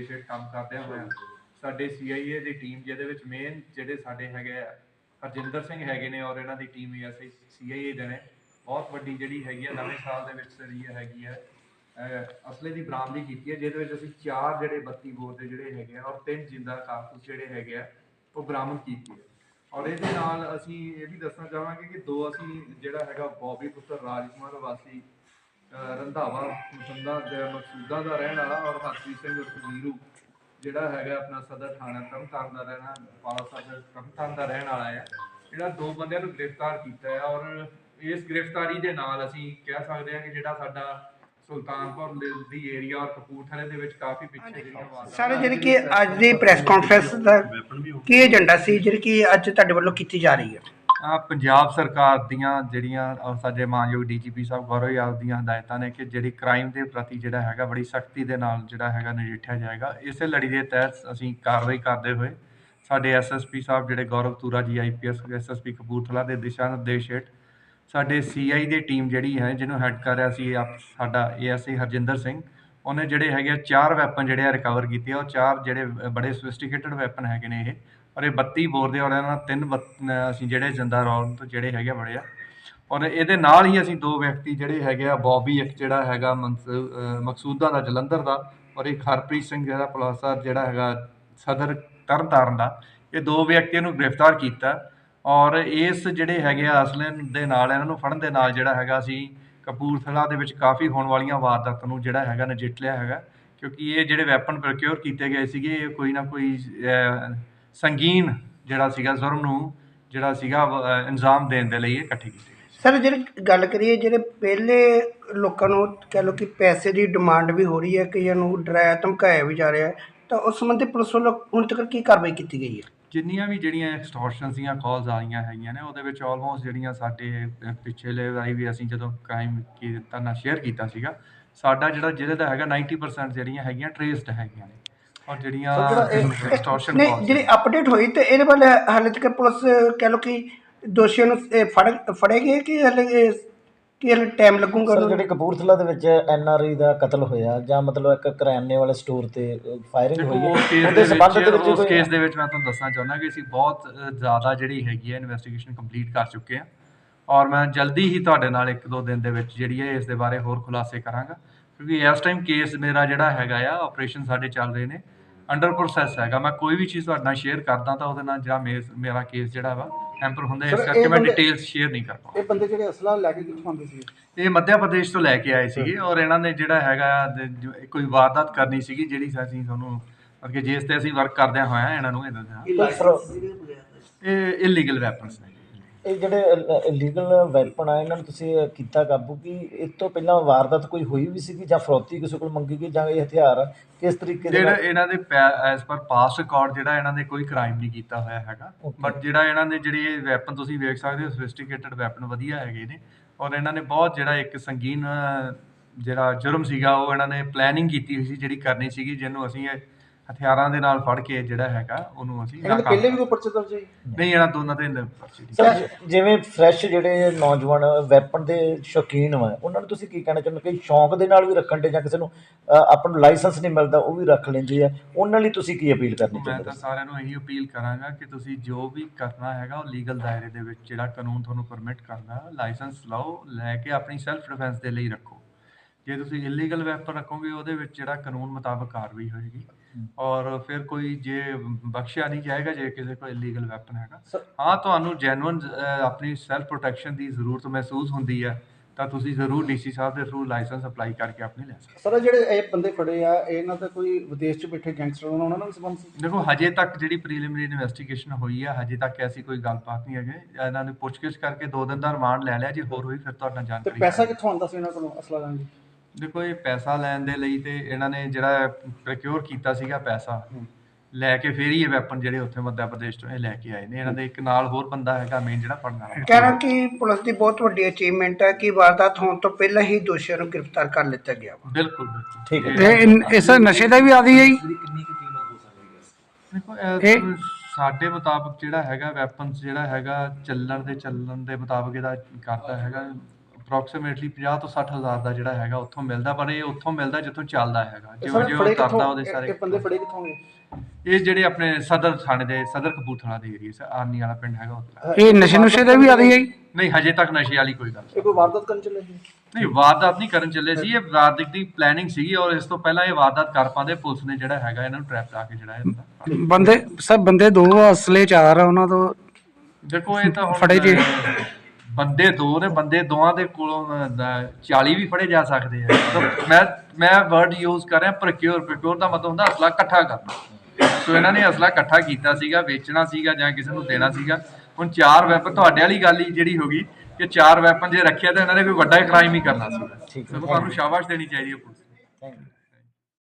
ਕਰਦਿਆਂ ਹੋਇਆਂ ਸਾਡੇ ਸੀਆਈਏ ਦੀ ਟੀਮ ਜਿਹਦੇ ਵਿੱਚ ਮੇਨ ਜਿਹੜੇ ਸਾਡੇ ਹੈਗੇ ਆ, ਹਰਜਿੰਦਰ ਸਿੰਘ ਹੈਗੇ ਨੇ ਔਰ ਇਹਨਾਂ ਦੀ ਟੀਮ ਐਸਆਈ ਸੀਆਈਏ ਦੇ ਨੇ। ਬਹੁਤ ਵੱਡੀ ਜਿਹੜੀ ਹੈਗੀ ਆ, ਨਵੇਂ ਸਾਲ ਦੇ ਵਿੱਚ ਸਰੀ ਹੈਗੀ ਆ ਅਸਲੇ ਦੀ ਬਰਾਮਦੀ ਕੀਤੀ ਹੈ ਜਿਹਦੇ ਵਿੱਚ ਅਸੀਂ ਚਾਰ ਜਿਹੜੇ 32 ਬੋਰ ਦੇ ਜਿਹੜੇ ਹੈਗੇ ਆ ਔਰ ਤਿੰਨ ਜਿੰਦਾ ਕਾਰਤੂਸ ਜਿਹੜੇ ਹੈਗੇ ਆ, ਉਹ ਬਰਾਮਦ ਕੀਤੀ ਹੈ ਔਰ ਇਹਦੇ ਨਾਲ ਅਸੀਂ ਇਹ ਵੀ ਦੱਸਣਾ ਚਾਹਾਂਗੇ ਕਿ ਦੋ ਅਸੀਂ ਜਿਹੜਾ ਹੈਗਾ ਬੌਬੀ ਪੁੱਤਰ ਰਾਜਕੁਮਾਰ ਵਾਸੀ ਰੰਧਾਵਾ ਮੁਸੰਦਾ ਦੇ ਮਕਸੂਦਾ ਦਾ ਰਹਿਣ ਵਾਲਾ ਔਰ ਹਰਪ੍ਰੀਤ ਸਿੰਘ ਵੀਰੂ ਜਿਹੜਾ ਹੈਗਾ ਆਪਣਾ ਸਦਰ ਥਾਣਾ ਤਰਨਤਾਰਨ ਦਾ ਰਹਿਣਾ ਪਾਲਾ ਸਾਹਿਬ ਤਰਨਤਾਰਨ ਦਾ ਰਹਿਣ ਵਾਲਾ ਹੈ। ਜਿਹੜਾ ਦੋ ਬੰਦਿਆਂ ਨੂੰ ਗ੍ਰਿਫਤਾਰ ਕੀਤਾ ਹੈ ਔਰ ਇਸ ਗ੍ਰਿਫਤਾਰੀ ਦੇ ਨਾਲ ਅਸੀਂ ਕਹਿ ਸਕਦੇ ਹਾਂ ਕਿ ਜਿਹੜਾ ਸਾਡਾ ਸੁਲਤਾਨਪੁਰ ਦੀ ਏਰੀਆ ਔਰ ਕਪੂਰਥਲੇ ਦੇ ਵਿੱਚ ਕਾਫੀ ਪਿੱਛੇ ਜਿਹੜੀਆਂ ਸਾਰੇ ਜਿਹੜੀ ਕਿ ਅੱਜ ਦੀ ਪ੍ਰੈਸ ਕਾਨਫਰੰਸ ਦਾ ਕੀ ਏਜੰਡਾ ਸੀ ਜਿਹੜੀ ਕਿ ਅੱਜ ਤੁਹਾਡੇ ਵੱਲੋਂ ਕੀਤੀ ਜਾ ਰਹੀ ਹੈ? ਪੰਜਾਬ ਸਰਕਾਰ ਦੀਆਂ ਜਿਹੜੀਆਂ ਅਹ ਸਾਡੇ ਮਾਨਯੋਗ ਡੀਜੀਪੀ ਸਾਹਿਬ ਗੌਰਵ ਯਾਦਵ ਦੀਆਂ ਹਦਾਇਤਾਂ ਨੇ ਕਿ ਜਿਹੜੀ ਕ੍ਰਾਈਮ ਦੇ ਪ੍ਰਤੀ ਜਿਹੜਾ ਹੈਗਾ ਬੜੀ ਸਖਤੀ ਦੇ ਨਾਲ ਜਿਹੜਾ ਹੈਗਾ ਨਜਿੱਠਿਆ ਜਾਏਗਾ। ਇਸੇ ਲੜੀ ਦੇ ਤਹਿਤ ਅਸੀਂ ਕਾਰਵਾਈ ਕਰਦੇ ਹੋਏ ਸਾਡੇ ਐਸਐਸਪੀ ਸਾਹਿਬ ਜਿਹੜੇ ਗੌਰਵ ਤੂਰਾ ਜੀ ਆਈਪੀਐਸ ਐਸਐਸਪੀ ਕਪੂਰਥਲਾ ਦੇ ਦਿਸ਼ਾ ਨਿਰਦੇਸ਼ ਹੇਠ ਸਾਡੇ ਸੀਆਈ ਦੀ ਟੀਮ ਜਿਹੜੀ ਹੈ ਜਿਹਨੂੰ ਹੈਡ ਕਰ ਰਿਹਾ ਸੀ ਆਪ ਸਾਡਾ ਏਐਸਆਈ ਹਰਜਿੰਦਰ ਸਿੰਘ ਉਹਨੇ ਜਿਹੜੇ ਹੈਗੇ ਆ ਚਾਰ ਵੈਪਨ ਜਿਹੜੇ ਆ ਰਿਕਵਰ ਕੀਤੇ ਆ। ਉਹ ਚਾਰ ਜਿਹੜੇ ਅ, ਬੜੇ ਸੋਫਿਸਟੀਕੇਟਡ ਵੈਪਨ ਹੈਗੇ ਨੇ ਇਹ। ਔਰ ਇਹ 32 ਬੋਰ ਦੇ ਔਰ ਇਹਨਾਂ ਨਾਲ ਤਿੰਨ ਬੱਤ- ਅਸੀਂ ਜਿਹੜੇ ਜਿੰਦਾ ਰੌਂਦ ਤੋਂ ਜਿਹੜੇ ਹੈਗੇ ਆ ਬੜੇ ਆ। ਔਰ ਇਹਦੇ ਨਾਲ ਹੀ ਅਸੀਂ ਦੋ ਵਿਅਕਤੀ ਜਿਹੜੇ ਹੈਗੇ ਆ, ਬੌਬੀ ਇੱਕ ਜਿਹੜਾ ਹੈਗਾ ਮਨਸ- ਮਕਸੂਦਾ ਦਾ, ਜਲੰਧਰ ਦਾ ਔਰ ਇੱਕ ਹਰਪ੍ਰੀਤ ਸਿੰਘ ਜਿਹੜਾ ਪਲਾਸਾ ਜਿਹੜਾ ਹੈਗਾ ਸਦਰ ਤਰਨਤਾਰਨ ਦਾ। ਇਹ ਦੋ ਵਿਅਕਤੀਆਂ ਨੂੰ ਗ੍ਰਿਫਤਾਰ ਕੀਤਾ ਔਰ ਇਸ ਜਿਹੜੇ ਹੈਗੇ ਆ ਅਸਲੇ ਦੇ ਨਾਲ ਇਹਨਾਂ ਨੂੰ ਫੜਨ ਦੇ ਨਾਲ ਜਿਹੜਾ ਹੈਗਾ ਅਸੀਂ ਕਪੂਰਥਲਾ ਦੇ ਵਿੱਚ ਕਾਫੀ ਹੋਣ ਵਾਲੀਆਂ ਵਾਰਦਾਤਾਂ ਨੂੰ ਜਿਹੜਾ ਹੈਗਾ ਨਜਿੱਠ ਲਿਆ ਹੈਗਾ। ਕਿਉਂਕਿ ਇਹ ਜਿਹੜੇ ਵੈਪਨ ਪ੍ਰੋਕਿਉਰ ਕੀਤੇ ਗਏ ਸੀਗੇ, ਇਹ ਕੋਈ ਨਾ ਕੋਈ ਸੰਗੀਨ ਜਿਹੜਾ ਸੀਗਾ ਜ਼ੁਰਮ ਨੂੰ ਜਿਹੜਾ ਸੀਗਾ ਅੰਜਾਮ ਦੇਣ ਦੇ ਲਈ ਇਕੱਠੇ ਕੀਤੇ ਗਏ ਸਰ ਜਿਹੜੀ ਗੱਲ ਕਰੀਏ ਜਿਹੜੇ ਪਹਿਲੇ ਲੋਕਾਂ ਨੂੰ ਕਹਿ ਲਓ ਕਿ ਪੈਸੇ ਦੀ ਡਿਮਾਂਡ ਵੀ ਹੋ ਰਹੀ ਹੈ ਕਈਆਂ ਨੂੰ ਡਰਾਇਆ ਧਮਕਾਇਆ ਵੀ ਜਾ ਰਿਹਾ ਹੈ ਤਾਂ ਉਸ ਸੰਬੰਧੀ ਪੁਲਿਸ ਵੱਲੋਂ ਹੁਣ ਤੱਕ ਕੀ ਕਾਰਵਾਈ ਕੀਤੀ ਗਈ ਹੈ? ਜਿੰਨੀਆਂ ਵੀ ਜਿਹੜੀਆਂ ਐਕਸਟੋਰਸ਼ਨ ਦੀਆਂ ਕਾਲਸ ਆਈਆਂ ਹੈਗੀਆਂ ਨੇ ਉਹਦੇ ਵਿੱਚ ਆਲਮੋਸਟ ਜਿਹੜੀਆਂ ਸਾਡੇ ਅਹ, ਪਿਛਲੇ ਵਾਰੀ ਵੀ ਅਸੀਂ ਜਦੋਂ ਕ੍ਰਾਈਮ ਕੀਤਾ ਨਾ ਸ਼ੇਅਰ ਕੀਤਾ ਸੀਗਾ ਸਾਡਾ ਜਿਹੜਾ ਜ਼ਿਲ੍ਹੇ ਦਾ ਹੈਗਾ 90% ਜਿਹੜੀਆਂ ਹੈਗੀਆਂ ਟ੍ਰੇਸਡ ਹੈਗੀਆਂ ਨੇ। ਔਰ ਜਿਹੜੀਆਂ ਐਕਸਟੋਰਸ਼ਨ ਨਹੀਂ ਜਿਹੜੀ ਅਪਡੇਟ ਹੋਈ ਤੇ ਇਹਦੇ ਵੱਲ ਹਾਲੇ ਤੱਕ ਪੁਲਿਸ ਕਹਿ ਲਓ ਕਿ ਦੋਸ਼ੀਆਂ ਨੂੰ ਇਹ ਫੜ ਫੜੇਗੇ ਕਿ ਹਲੇ ਇਹ- ਕਿ ਹਲੇ ਟਾਈਮ ਲੱਗੂਗਾ ਸਰ? ਜਿਹੜੇ ਕਪੂਰਥਲਾ ਦੇ ਵਿੱਚ ਐਨ ਆਰ ਆਈ ਦਾ ਕਤਲ ਹੋਇਆ ਜਾਂ ਮਤਲਬ ਇੱਕ ਕਰਿਆਨੇ ਵਾਲੇ ਸਟੋਰ ਤੇ ਫਾਇਰਿੰਗ ਦੇਖੋ ਹੋਈ ਉਸ ਹੈ ਕੇਸ ਉਹਦੇ ਦੇ ਸੰਬੰਧ ਦੇ ਵਿੱਚ ਵਿੱਚ ਉਸ ਕੋਈ ਕੇਸ ਦੇ ਵਿੱਚ ਮੈਂ ਤੁਹਾਨੂੰ ਦੱਸਣਾ ਚਾਹੁੰਦਾ ਕਿ ਅਸੀਂ ਬਹੁਤ ਅ, ਜ਼ਿਆਦਾ ਜਿਹੜੀ ਹੈਗੀ ਹੈ ਇਨਵੈਸਟੀਗੇਸ਼ਨ ਕੰਪਲੀਟ ਕਰ ਚੁੱਕੇ ਹਾਂ। ਔਰ ਮੈਂ ਜਲਦੀ ਹੀ ਤੁਹਾਡੇ ਨਾਲ ਇੱਕ ਦੋ ਦਿਨ ਦੇ ਵਿੱਚ ਜਿਹੜੀ ਹੈ ਇਸ ਦੇ ਬਾਰੇ ਹੋਰ ਖੁਲਾਸੇ ਕਰਾਂਗਾ। ਕਿਉਂਕਿ ਇਸ ਟਾਈਮ ਕੇਸ ਮੇਰਾ ਜਿਹੜਾ ਹੈਗਾ ਆ ਆਪਰੇਸ਼ਨ ਸਾਡੇ ਚੱਲ ਰਹੇ ਨੇ ਅੰਡਰ ਪ੍ਰੋਸੈਸ ਹੈਗਾ। ਮੈਂ ਕੋਈ ਵੀ ਚੀਜ਼ ਤੁਹਾਡੇ ਨਾਲ ਸ਼ੇਅਰ ਕਰਦਾ ਤਾਂ ਉਹਦੇ ਨਾਲ ਜਿਹੜਾ ਮੇਰਾ ਕੇਸ ਜਿਹੜਾ ਵਾ ਹੈਂਪਰ ਹੁੰਦਾ ਇਸ ਕਰਕੇ ਮੈਂ ਡਿਟੇਲਸ ਸ਼ੇਅਰ ਨਹੀਂ ਕਰ ਪਾਉਂਦਾ। ਇਹ ਬੰਦੇ ਜਿਹੜੇ ਅਸਲਾ ਲੈ ਕੇ ਕਿੱਥੋਂ ਆਉਂਦੇ ਸੀ ਇਹ ਮੱਧ ਪ੍ਰਦੇਸ਼ ਤੋਂ ਲੈ ਕੇ ਆਏ ਸੀਗੇ ਔਰ ਇਹਨਾਂ ਨੇ ਜਿਹੜਾ ਹੈਗਾ ਕੋਈ ਵਾਰਦਾਤ ਕਰਨੀ ਸੀਗੀ ਜਿਹੜੀ ਅਸੀਂ ਤੁਹਾਨੂੰ ਮਤਲਬ ਕਿ ਜਿਸ ਤੇ ਅਸੀਂ ਵਰਕ ਕਰਦਿਆਂ ਹੋਇਆ ਇਹਨਾਂ ਨੂੰ ਇਹ ਦੱਸਿਆ ਇਹ ਇਲੀਗਲ ਵੈਪਨਸ ਨੇ। ਇਹ ਜਿਹੜੇ ਇਲੀਗਲ ਵੈਪਨ ਆ ਇਹਨਾਂ ਨੂੰ ਤੁਸੀਂ ਕੀਤਾ ਕਾਬੂ ਕਿ? ਇਸ ਤੋਂ ਪਹਿਲਾਂ ਵਾਰਦਾਤ ਕੋਈ ਹੋਈ ਵੀ ਸੀਗੀ ਜਾਂ ਫਰੋਤੀ ਕਿਸੇ ਕੋਲ ਮੰਗੀ ਗਈ ਜਾਂ ਇਹ ਹਥਿਆਰ ਕਿਸ ਤਰੀਕੇ ਦੇ ਜਿਹੜਾ ਇਹਨਾਂ ਦੇ ਐਸ ਪਰ ਪਾਸਟ ਰਿਕਾਰਡ ਜਿਹੜਾ ਇਹਨਾਂ ਨੇ ਕੋਈ ਕ੍ਰਾਈਮ ਨਹੀਂ ਕੀਤਾ ਹੋਇਆ ਹੈਗਾ. ਬਟ ਜਿਹੜਾ ਇਹਨਾਂ ਦੇ ਜਿਹੜੇ ਵੈਪਨ ਤੁਸੀਂ ਵੇਖ ਸਕਦੇ ਹੋ ਸੋਫਿਸਟੀਕੇਟਡ ਵੈਪਨ ਵਧੀਆ ਹੈਗੇ ਨੇ। ਔਰ ਇਹਨਾਂ ਨੇ ਬਹੁਤ ਜਿਹੜਾ ਇੱਕ ਸੰਗੀਨ ਜਿਹੜਾ ਜੁਰਮ ਸੀਗਾ ਉਹ ਇਹਨਾਂ ਨੇ ਪਲੈਨਿੰਗ ਕੀਤੀ ਹੋਈ ਸੀ ਜਿਹੜੀ ਕਰਨੀ ਸੀਗੀ ਜਿਹਨੂੰ ਅਸੀਂ ਇਹ ਹਥਿਆਰਾਂ ਦੇ ਨਾਲ ਫੜ ਕੇ ਜਿਹੜਾ ਹੈਗਾ ਉਹਨੂੰ ਅਸੀਂ ਇਹਨਾਂ ਦੇ ਨਾਕਾਮ ਪਹਿਲੇ ਵੀ ਕੋਈ ਪਰਚੇ ਦਰਜ ਹੋਈ ਨਹੀਂ ਇਹਨਾਂ ਦੋਨਾਂ ਦੇ ਪਰਚੇ। ਸਰ ਜ- ਜਿਵੇਂ ਫਰੈਸ਼ ਜਿਹੜੇ ਨੌਜਵਾਨ ਵੈਪਨ ਦੇ ਸ਼ੌਕੀਨ ਵਾ ਉਹਨਾਂ ਨੂੰ ਤੁਸੀਂ ਕੀ ਕਹਿਣਾ ਚਾਹੁੰਦੇ ਕਿ ਸ਼ੌਂਕ ਦੇ ਨਾਲ ਵੀ ਰੱਖਣ ਦੇ ਜਾਂ ਕਿਸੇ ਨੂੰ ਅ, ਆਪਾਂ ਨੂੰ ਲਾਇਸੈਂਸ ਨਹੀਂ ਮਿਲਦਾ ਉਹ ਵੀ ਰੱਖ ਲੈਂਦੇ ਆ। ਉਹਨਾਂ ਲਈ ਤੁਸੀਂ ਕੀ ਅਪੀਲ ਕਰਨੀ ਮੈਂ ਚਾਹੁੰਦੇ ਤਾਂ ਸਾਰਿਆਂ ਨੂੰ ਇਹੀ ਅਪੀਲ ਕਰਾਂਗਾ ਕਿ ਤੁਸੀਂ ਜੋ ਵੀ ਕਰਨਾ ਹੈਗਾ ਉਹ ਲੀਗਲ ਦਾਇਰੇ ਦੇ ਵਿੱਚ ਜਿਹੜਾ ਕਾਨੂੰਨ ਤੁਹਾਨੂੰ ਪਰਮਿਟ ਕਰਦਾ ਲਾਇਸੈਂਸ ਲਓ ਲੈ ਕੇ ਆਪਣੀ ਸੈਲਫ ਡਿਫੈਂਸ ਦੇ ਲਈ ਰੱਖੋ। ਜੇ ਤੁਸੀਂ ਇਲੀਗਲ ਵੈਪਨ ਰੱਖੋਗੇ ਉਹਦੇ ਵਿੱਚ ਜਿਹੜਾ ਕਾਨੂੰਨ ਮੁਤਾਬਕ ਕਾਰਵਾਈ ਹੋਏਗੀ। ਔਰ ਫਿਰ ਕੋਈ ਜੇ ਬਖਸ਼ਿਆ ਨਹੀਂ ਜਾਏਗਾ ਜੇ ਕਿਸੇ ਕੋਲ ਇਲੀਗਲ ਵੈਪਨ ਹੈਗਾ। ਹਾਂ ਤੁਹਾਨੂੰ ਜੈਨੂਇਨ ਆਪਣੀ ਸੈਲਫ ਪ੍ਰੋਟੈਕਸ਼ਨ ਦੀ ਜ਼ਰੂਰਤ ਮਹਿਸੂਸ ਹੁੰਦੀ ਹੈ ਤਾਂ ਤੁਸੀਂ ਜ਼ਰੂਰ ਡੀਸੀ ਸਾਹਿਬ ਦੇ ਥਰੂ ਲਾਇਸੈਂਸ ਅਪਲਾਈ ਕਰਕੇ ਆਪਣੀ ਲੈ ਸਕਦੇ। ਸਰ ਜਿਹੜੇ ਇਹ ਬੰਦੇ ਫੜੇ ਆ ਇਹਨਾਂ ਦਾ ਕੋਈ ਵਿਦੇਸ਼ 'ਚ ਬੈਠੇ ਗੈਂਗਸਟਰ ਉਹਨਾਂ ਨਾਲ ਸੰਬੰਧ ਦੇਖੋ ਹਜੇ ਤੱਕ ਜਿਹੜੀ ਪ੍ਰੀਲਿਮਿਨਰੀ ਇਨਵੈਸਟੀਗੇਸ਼ਨ ਹੋਈ ਹੈ ਹਜੇ ਤੱਕ ਐਸੀ ਕੋਈ ਗੱਲਬਾਤ ਨਹੀਂ ਹੈਗੇ। ਇਹਨਾਂ ਨੇ ਪੁੱਛਗਿੱਛ ਕਰਕੇ ਦੋ ਦਿਨ ਦਾ ਰਿਮਾਂਡ ਲੈ ਲਿਆ ਜੇ ਹੋਰ ਹੋਈ ਫਿਰ ਤੁਹਾਡਾ ਤੇ ਜਾਣਕਾਰੀ ਪੈਸਾ ਕਿੱਥੋਂ ਆਉਂਦਾ ਸੀ ਇਹਨਾਂ ਕੋਲੋਂ ਅਸਲਾ ਲਈ? ਦੇਖੋ ਇਹ ਪੈਸਾ ਲੈਣ ਦੇ ਲਈ ਤੇ ਇਹਨਾਂ ਨੇ ਜਿਹੜਾ ਪ੍ਰੋਕਿਉਰ ਕੀਤਾ ਸੀਗਾ ਪੈਸਾ ਲੈ ਕੇ ਫਿਰ ਹੀ ਇਹ ਵੈਪਨ ਜਿਹੜੇ ਉੱਥੇ ਮੱਧ ਪ੍ਰਦੇਸ਼ ਤੋਂ ਇਹ ਲੈ ਕੇ ਆਏ ਨੇ। ਇਹਨਾਂ ਦੇ ਇੱਕ ਨਾਲ ਹੋਰ ਬੰਦਾ ਹੈਗਾ ਮੇਨ ਜਿਹੜਾ ਫੜਨ ਵਾਲਾ ਕਹਿਣਾ ਕਿ ਪੁਲਿਸ ਦੀ ਬਹੁਤ ਵੱਡੀ ਅਚੀਵਮੈਂਟ ਹੈ ਕਿ ਵਾਰਦਾਤ ਹੋਣ ਤੋਂ ਪਹਿਲਾਂ ਹੀ ਦੋਸ਼ੀਆਂ ਨੂੰ ਗ੍ਰਿਫਤਾਰ ਕਰ ਲਿੱਤਾ ਗਿਆ ਵਾ। ਬਿਲਕੁਲ ਬਿਲਕੁਲ। ਠੀਕ ਹੈ। ਤੇ ਇਸ ਨਸ਼ੇ ਦਾ ਵੀ ਆਦੀ ਹੈ ਜੀ। ਦੇਖੋ ਇਹ ਇਹ- ਸਾਡੇ ਮੁਤਾਬਕ ਜਿਹੜਾ ਹੈਗਾ ਵੈਪਨਸ ਜਿਹੜਾ ਹੈਗਾ ਚੱਲਣ ਦੇ ਚੱਲਣ ਦੇ ਮੁਤਾਬਕ ਇਹਦਾ ਕਰਦਾ ਹੈਗਾ। ਅਪਰੋਕਸੀਮੇਟਲੀ 50 ਤੋਂ 60 ਹਜ਼ਾਰ ਦਾ ਜਿਹੜਾ ਹੈਗਾ ਉੱਥੋਂ ਮਿਲਦਾ ਪਰ ਇਹ ਉੱਥੋਂ ਮਿਲਦਾ ਜਿੱਥੋਂ ਚੱਲਦਾ ਹੈਗਾ। ਜਿਵੇਂ ਸਾਰੇ ਜਿਵੇਂ ਕਰਦਾ ਉਹਦੇ ਸਾਰੇ ਇਹ ਬੰਦੇ ਫੜੇ ਕਿੱਥੋਂ ਗਏ? ਇਹ ਜਿਹੜੇ ਆਪਣੇ ਸਦਰ ਥਾਣੇ ਦੇ ਸਦਰ ਕਪੂਰਥਲਾ ਦੇ ਏਰੀਆ ਆਰਨੀ ਵਾਲਾ ਪਿੰਡ ਹੈਗਾ ਉੱਥੇ। ਇਹ ਨਸ਼ੇ ਨੁਸ਼ੇ ਦੇ ਵੀ ਆਦੀ ਹੈ ਜੀ ਨਹੀਂ ਹਜੇ ਤੱਕ ਨਸ਼ੇ ਵਾਲੀ ਕੋਈ ਗੱਲ ਇਹ ਕੋਈ ਵਾਰਦਾਤ ਕਰਨ ਚੱਲੇ ਸੀ? ਨਹੀਂ ਵਾਰਦਾਤ ਨਹੀਂ ਕਰਨ ਚੱਲੇ ਸੀ ਇਹ ਵਾਰਦਾਤ ਦੀ ਪਲੈਨਿੰਗ ਸੀਗੀ ਔਰ ਇਸ ਤੋਂ ਪਹਿਲਾਂ ਇਹ ਵਾਰਦਾਤ ਕਰ ਪਾਉਂਦੇ ਪੁਲਿਸ ਨੇ ਜਿਹੜਾ ਹੈਗਾ ਇਹਨਾਂ ਨੂੰ ਟ੍ਰੈਪ ਲਾ ਕੇ ਜਿਹੜਾ ਇਹ ਬੰਦੇ ਸਭ ਬੰਦੇ ਦੋ ਅਸਲੇ ਚਾਰ ਆ ਉਹਨਾਂ ਤੋਂ ਦੇਖੋ ਇਹ ਤਾਂ ਹੁਣ ਫੜੇ ਜੇ। ਬੰਦੇ ਦੋ ਨੇ ਬੰਦੇ ਦੋਵਾਂ ਦੇ ਕੋਲੋਂ ਅਹ, ਦਾ- 40 ਵੀ ਫੜੇ ਜਾ ਸਕਦੇ ਆ। ਤਾਂ ਮੈਂ ਮੈਂ ਵਰਡ ਯੂਜ਼ ਕਰ ਰਿਹਾ ਪ੍ਰੋਕਿਉਰ ਪ੍ਰੋਕਿਉਰ ਦਾ ਮਤਲਬ ਹੁੰਦਾ ਅਸਲਾ ਇਕੱਠਾ ਕਰਨਾ। ਸੋ ਇਹਨਾਂ ਨੇ ਅਸਲਾ ਇਕੱਠਾ ਕੀਤਾ ਸੀਗਾ ਵੇਚਣਾ ਸੀਗਾ ਜਾਂ ਕਿਸੇ ਨੂੰ ਦੇਣਾ ਸੀਗਾ। ਹੁਣ ਚਾਰ ਵੈਪਨ ਤੁਹਾਡੇ ਵਾਲੀ ਗੱਲ ਹੀ ਜਿਹੜੀ ਹੋ ਗਈ ਕਿ ਚਾਰ ਵੈਪਨ ਜੇ ਰੱਖਿਆ ਤਾਂ ਇਹਨਾਂ ਨੇ ਕੋਈ ਵੱਡਾ ਕ੍ਰਾਈਮ ਹੀ ਕਰਨਾ ਸੀ ਠੀਕ ਹੈ। ਤੁਹਾਨੂੰ ਸ਼ਾਬਾਸ਼ ਦੇਣੀ ਚਾਹੀਦੀ ਹੈ ਪੁਲਿਸ ਥੈਂਕ ਯੂ